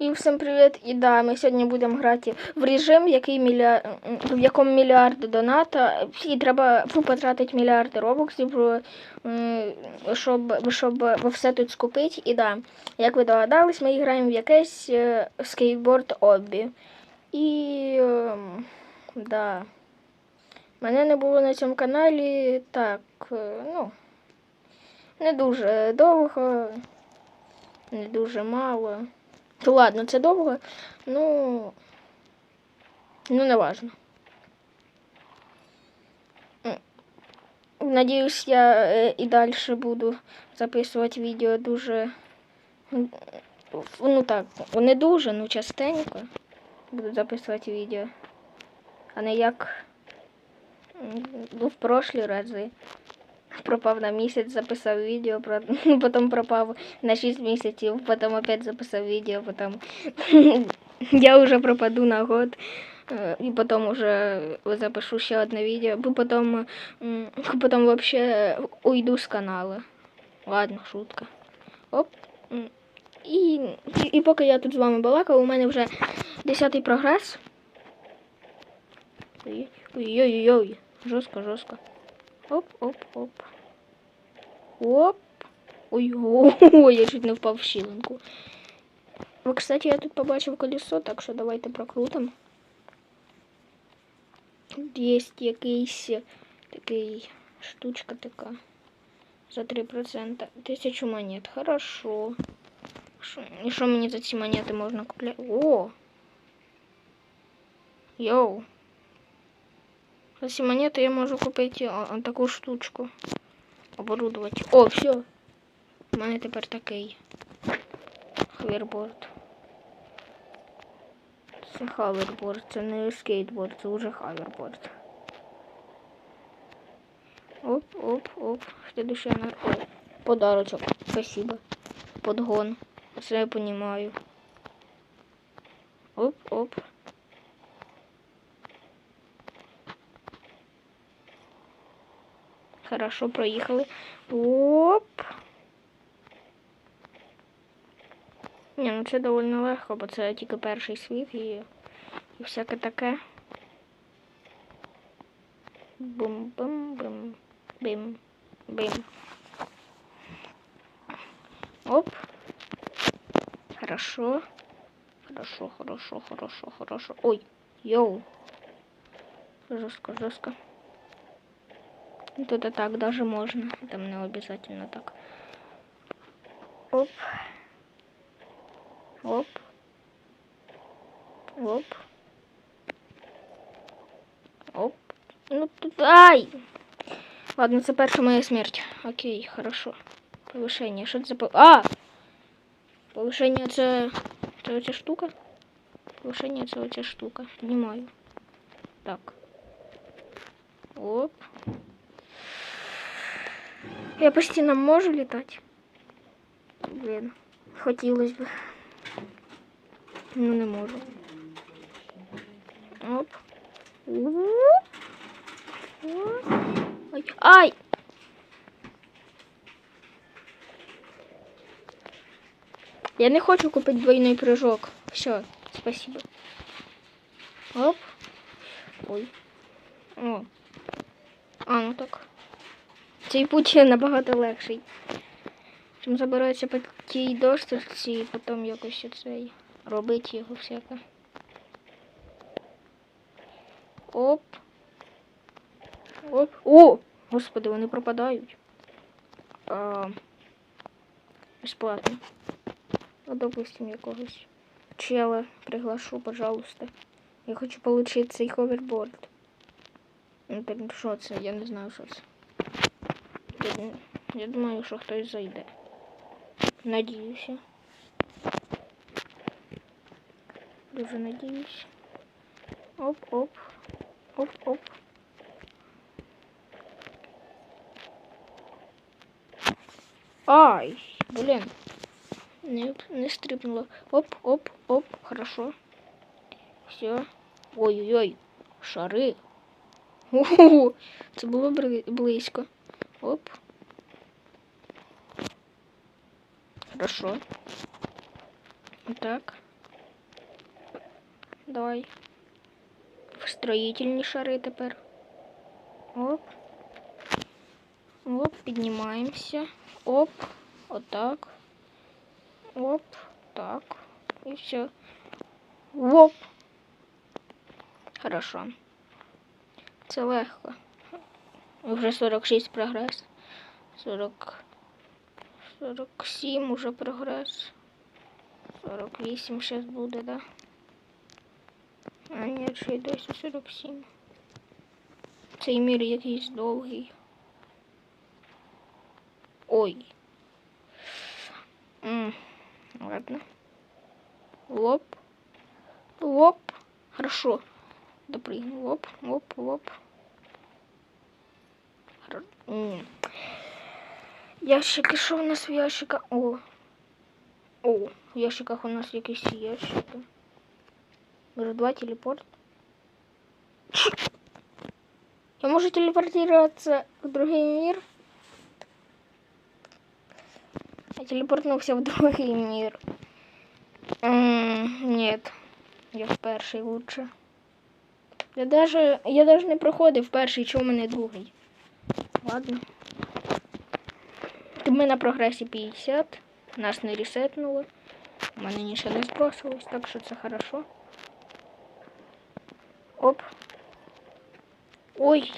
І всім привіт! І да, ми сьогодні будемо грати в режим, який мілья... в якому мільярди доната. І треба потратити мільярди робоксів, щоб, щоб все тут скупити. І да, як ви догадались, ми граємо в якесь е, скейтборд обі. І ем, да. Мене не було на цьому каналі так, е, ну, не дуже довго, не дуже мало. Ну ладно, це довго, ну, ну не важно. Надіюсь, я е, і далі буду записувати відео дуже. Ну так, не дуже, ну частенько буду записувати відео. А не як ну, в прошлі рази. Пропав на місяць, записав відео, потім пропав на 6 місяців, потім опять записав відео, потім я вже пропаду на год. е, І потім вже запишу ще одне відео, бо потім, м, потім вообще уйду з каналу. Ладно, шутка. Оп. М, І, і, поки я тут з вами балакав, у мене вже 10 прогрес. Ой, Ой-ой-ой, жорстко, жорстко. Оп, оп, оп. Оп. Ой, ой, я чуть не впав в щілинку. О, кстати, я тут побачив колесо, так що давайте прокрутимо. Тут є якийсь такий штучка така. За 3%. Тисячу монет. Хорошо. Що, і що мені за ці монети можна купляти? О! Йоу! За ці монети я можу купити а, а, таку штучку. Оборудувати. О, все. У мене тепер такий хаверборд. Це хаверборд, це не скейтборд, це вже хаверборд. Оп, оп, оп. Следующая на... Ой, подарочок. Спасибо. Подгон. Це я понимаю. Оп, оп. Хорошо, проїхали. Оп. Ні, ну це доволі легко, бо це тільки перший світ і, і всяке таке. Бум-бум-бум. Бим. Бим. Оп. Хорошо. Хорошо, хорошо, хорошо, хорошо. Ой, йоу. Жестко, жестко. Тут и так даже можно. Там не обязательно так. Оп. Оп. Оп. Оп. Ну тут. Ай! Ладно, це перша моя смерть. Окей, хорошо. Повишення. Що це за А! Повишення це. Це оця штука? Повишення це оця штука. Знімаю. Так. Оп. Я по стінам можу літати? Блін, хотілося б. Ну не можу. Оп. Оп. Оп. Ай. Ай! Я не хочу купити двойний прыжок. Все, спасибо. Оп. Ой. О. А, ну так. Цей путь набагато легший. Чим забирається по тій дошці і потім якось цей робити його всяке. Оп. Оп. О! Господи, вони пропадають. А, безплатно. Ну, допустим, якогось чела приглашу, пожалуйста. Я хочу получить цей ховерборд. Ну, так що це? Я не знаю, що це. Я, думаю, що хтось зайде. Надіюся. Дуже надіюсь. Оп-оп. Оп-оп. Ай, блін. Не, не стрибнуло. Оп, оп, оп, хорошо. Все. Ой-ой-ой. Шари. Ого, це було близько. Оп. Хорошо. Так. давай. В строїтельні шари тепер. Оп. Оп, піднімаємося. Оп, отак. Оп, так. І все. Оп. Хорошо. Це легко. Вже 46 прогрес. 40. 47 уже прогрес. 48 сейчас буде, да? А ні, ще й досі 47. Цей мір якийсь довгий. Ой. М, ладно. Лоп. Лоп. Хорошо. Допрыгну. Лоп, лоп, лоп. М. Ящики, що у нас в ящиках? О. О, в ящиках у нас якісь ящики. Може, два телепорт? Я можу телепортироваться в другой мир? Я телепортнулся в другой мир. Нет, я в перший лучше. Я даже, я даже не проходив перший, чому мене другий. Ладно. Ми на прогресі 50. Нас не ресетнуло. У мене нічого не збросилось, так що це хорошо. Оп. Ой.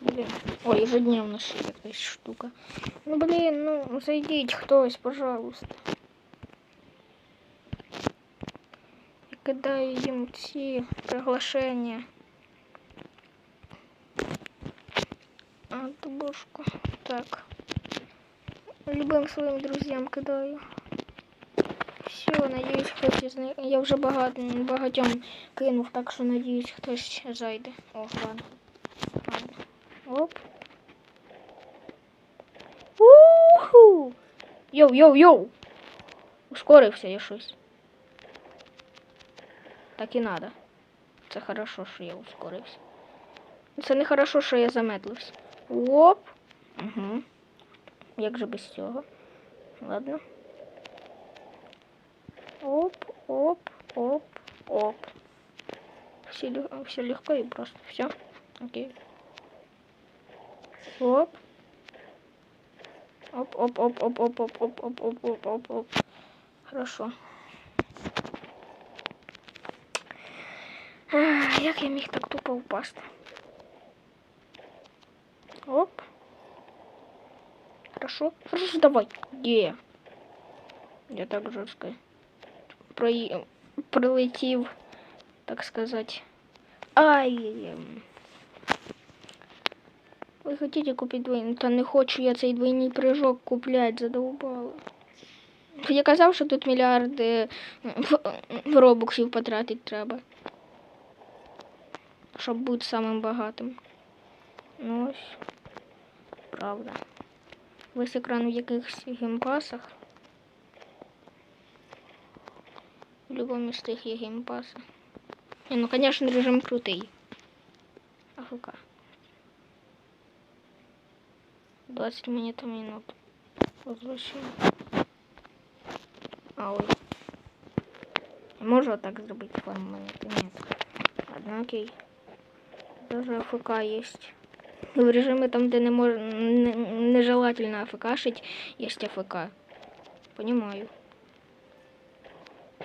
Блін. Ой, ежедневно ще якась штука. Ну блін, ну зайдіть хтось, пожалуйста. Я кидаю їм ці приглашення. А, тубушку. Так. Любым своим друзьям кидаю. Все, надіюсь, хтось них. Я вже багато багатьом кинув, так що надіюсь, хтось зайде. О, ладно. Ладно. Оп. Уху! Йоу, йоу, йоу! Ускорився я щось. Так і надо. Це хорошо, що я ускорився. Це не хорошо, що я замедлився. Оп. Угу. Як же без цього? Ладно. Оп, оп, оп, оп. Все, все легко и просто. Все. Окей. Оп. Оп, оп, оп, оп, оп, оп, оп, оп, оп, оп, оп, оп. Хорошо. Ах, Як я міг так тупо упасти? Оп. Хорошо. Хорошо, давай. Где? Я так жорстко прої... прилетів, так сказати. Ай. Ви хотите купити двойний? Та не хочу я цей двойний прыжок купляти, задовбало. Я казав, що тут мільярди в- в робоксів потратити треба. Щоб бути самим багатим. Ну. Правда. Весь екран в якихось геймпасах. В любом из них є геймпасы. Не, ну, конечно, режим крутий. АФК. 20 минут минут. Возвращаем. А, ой. Можу так зробити форму монети? Ні. Ладно, окей. Даже АФК есть. В режимі там, де не мож... не- нежелательно АФКшить, есть АФК. Понимаю.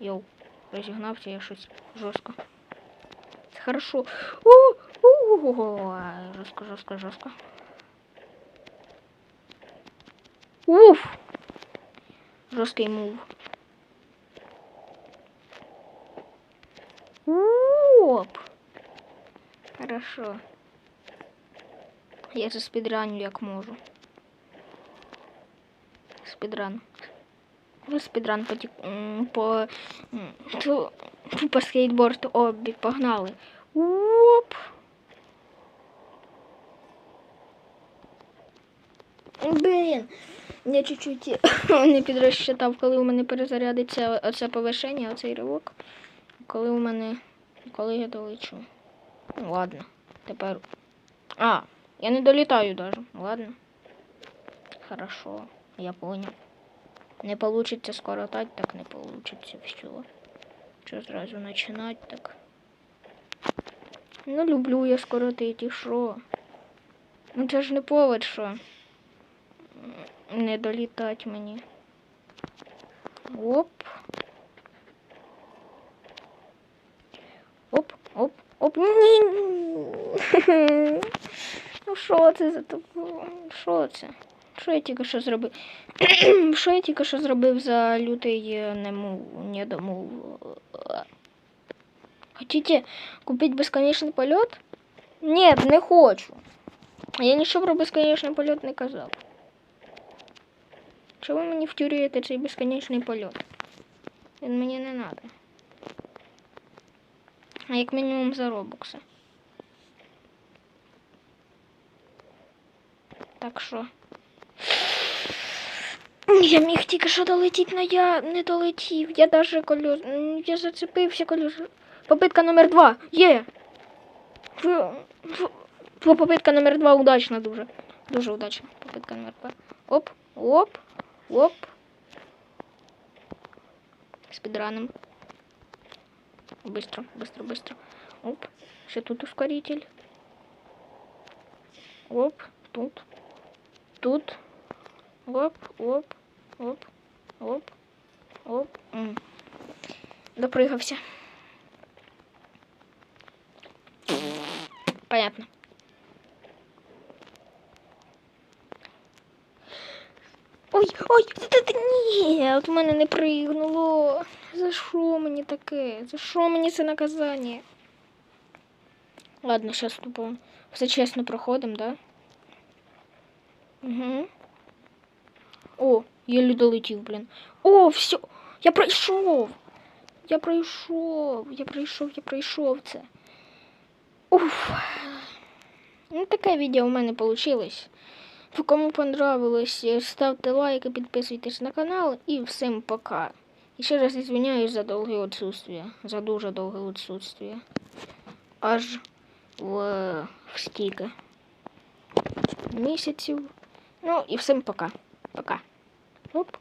Йоу, розігнався я щось жорстко. Це хорошо. Жорстко, жорстко, жорстко. Уф! Жорсткий мув. Оп! Хорошо. Я це спідраню як можу. Спідран. Спідран по, тік- по, по скейтборд обі погнали. Оп! Блін, я чуть-чуть не підрозчитав, коли у мене перезарядиться оце повишення, оцей ривок. Коли у мене. Коли я долечу. Ну, ладно. Тепер. А, я не долітаю даже. Ладно. Хорошо, я понял. Не получится скоротать, так не получится все. Що зразу починати так? Ну, люблю я скоротити, і що? Ну це ж не повод, що не долітать мені. Оп. Оп, оп, оп. Ні. Ну що це за таке? Що це? Що я тільки що зробив? Що я тільки що зробив за лютий е, немов, недомов? Хотите купить бесконечный полет? Нет, не хочу. Я нічого про безконечний польот не казав. Чого мені втюрюєте цей безконечний польот? Він мені не треба. А як мінімум за робокси. Так що. Я міг тільки що долетіти, але я не долетів. Я даже колес... м, Я зацепився колес. Попитка номер два. Є. Фу- фу- фу, Попитка номер два удачна дуже. Дуже удачна. Попитка номер два. Оп, оп, оп. Спидраном. Быстро, быстро, быстро. Оп. Ще тут ускоритель. Оп, тут. Тут. Оп, оп, оп, оп, оп. М. Допригався. Понятно. Ой, ой, ні, от в мене не пригнуло. За що мені таке? За що мені це наказання? Ладно, зараз тупо все чесно проходимо, да? Угу. О, єлі долетів, блін. О, все, я пройшов. Я пройшов, я пройшов, я пройшов це. Уф. Ну, таке відео у мене вийшло. Кому понравилось, ставте лайки, підписуйтесь на канал і всім пока. І ще раз извиняюсь за довге отсутствие, за дуже довге отсутствие. Аж в, в стільки місяців. Ну і всім пока. Пока. Оп.